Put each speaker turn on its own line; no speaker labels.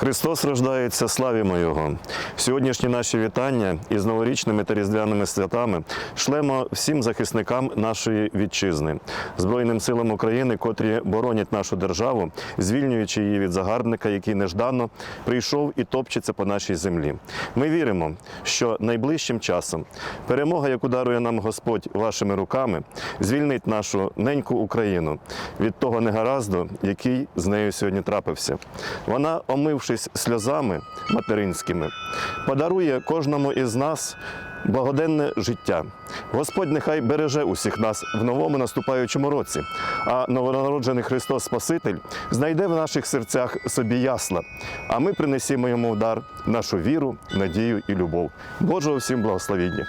Христос рождається, славімо Його. Сьогоднішні наші вітання із новорічними та різдвяними святами шлемо всім захисникам нашої вітчизни, Збройним силам України, котрі боронять нашу державу, звільнюючи її від загарбника, який нежданно прийшов і топчеться по нашій землі. Ми віримо, що найближчим часом перемога, яку дарує нам Господь вашими руками, звільнить нашу неньку Україну від того негаразду, який з нею сьогодні трапився. Вона, омившись сльозами материнськими, подарує кожному із нас благоденне життя. Господь нехай береже усіх нас в новому наступаючому році, а новонароджений Христос Спаситель знайде в наших серцях собі ясла, а ми принесімо йому в дар нашу віру, надію і любов. Божого всім благословіння!